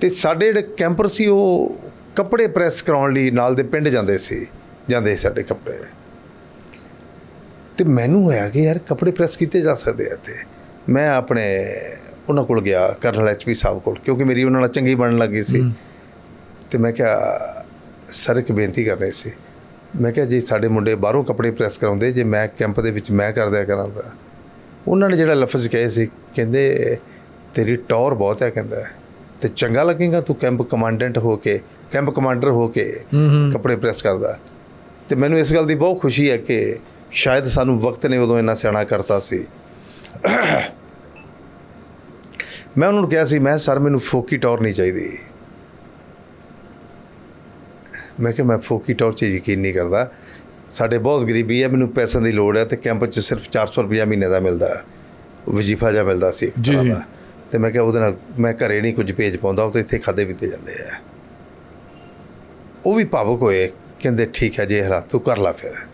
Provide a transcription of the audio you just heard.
ਤੇ ਸਾਡੇ ਜਿਹੜੇ ਕੈਂਪਰ ਸੀ ਉਹ ਕੱਪੜੇ ਪ੍ਰੈਸ ਕਰਾਉਣ ਲਈ ਨਾਲ ਦੇ ਪਿੰਡ ਜਾਂਦੇ ਸੀ ਜਾਂਦੇ ਸੀ ਸਾਡੇ ਕੱਪੜੇ। ਤੇ ਮੈਨੂੰ ਹੋਇਆ ਕਿ ਯਾਰ ਕੱਪੜੇ ਪ੍ਰੈਸ ਕੀਤੇ ਜਾ ਸਕਦੇ ਆ ਤੇ ਮੈਂ ਆਪਣੇ ਉਹਨਾਂ ਕੋਲ ਗਿਆ ਕਰਨਲ ਐਚਪੀ ਸਾਹਿਬ ਕੋਲ ਕਿਉਂਕਿ ਮੇਰੀ ਉਹਨਾਂ ਨਾਲ ਚੰਗੀ ਬਣਨ ਲੱਗੀ ਸੀ। ਤੇ ਮੈਂ ਕਿਹਾ ਸਰ ਇੱਕ ਬੇਨਤੀ ਕਰ ਰਹੀ ਸੀ। ਮੈਂ ਕਿਹਾ ਜੀ ਸਾਡੇ ਮੁੰਡੇ ਬਾਹਰੋਂ ਕੱਪੜੇ ਪ੍ਰੈਸ ਕਰਾਉਂਦੇ ਜੇ ਮੈਂ ਕੈਂਪ ਦੇ ਵਿੱਚ ਮੈਂ ਕਰ ਦਿਆ ਕਰਾਂ ਤਾਂ ਉਹਨਾਂ ਨੇ ਜਿਹੜਾ ਲਫ਼ਜ਼ ਕਹੇ ਸੀ ਕਹਿੰਦੇ ਤੇਰੀ ਟੌਰ ਬਹੁਤ ਹੈ ਕਹਿੰਦਾ। ਤੇ ਚੰਗਾ ਲੱਗੇਗਾ ਤੂੰ ਕੈਂਪ ਕਮਾਂਡੈਂਟ ਹੋ ਕੇ ਕੈਂਪ ਕਮਾਂਡਰ ਹੋ ਕੇ ਕੱਪੜੇ ਪ੍ਰੈਸ ਕਰਦਾ। ਤੇ ਮੈਨੂੰ ਇਸ ਗੱਲ ਦੀ ਬਹੁਤ ਖੁਸ਼ੀ ਹੈ ਕਿ ਸ਼ਾਇਦ ਸਾਨੂੰ ਵਕਤ ਨੇ ਉਦੋਂ ਇੰਨਾ ਸਿਆਣਾ ਕਰਤਾ ਸੀ। ਮੈਂ ਉਹਨਾਂ ਨੂੰ ਕਿਹਾ ਸੀ ਮੈਂ ਸਰ ਮੈਨੂੰ ਫੋਕੀ ਟੌਰ ਨਹੀਂ ਚਾਹੀਦੀ। ਮੈਂ ਕਿਹਾ ਮੈਂ ਫੋਕੀ ਟੌਰ 'ਚ ਯਕੀਨ ਨਹੀਂ ਕਰਦਾ। ਸਾਡੇ ਬਹੁਤ ਗਰੀਬੀ ਹੈ ਮੈਨੂੰ ਪੈਸਿਆਂ ਦੀ ਲੋੜ ਹੈ ਤੇ ਕੈਂਪ 'ਚ ਸਿਰਫ 400 ਰੁਪਇਆ ਮਹੀਨੇ ਦਾ ਮਿਲਦਾ। ਵਜ਼ੀਫਾ ਜਿਹਾ ਮਿਲਦਾ ਸੀ ਜੀ, ਜੀ। ਦਾ ਤੇ ਮੈਂ ਕਿਹਾ ਉਹਦੇ ਨਾਲ ਮੈਂ ਘਰੇ ਨਹੀਂ ਕੁਝ ਭੇਜ ਪਾਉਂਦਾ, ਉਹ ਤਾਂ ਇੱਥੇ ਖਾਦੇ ਪੀਤੇ ਜਾਂਦੇ ਆ। ਉਹ ਵੀ ਭਾਵੁਕ ਹੋਏ, ਕਹਿੰਦੇ ਠੀਕ ਹੈ ਜੇ ਹਾਲਾਤ, ਤੂੰ ਕਰ ਲਾ ਫਿਰ।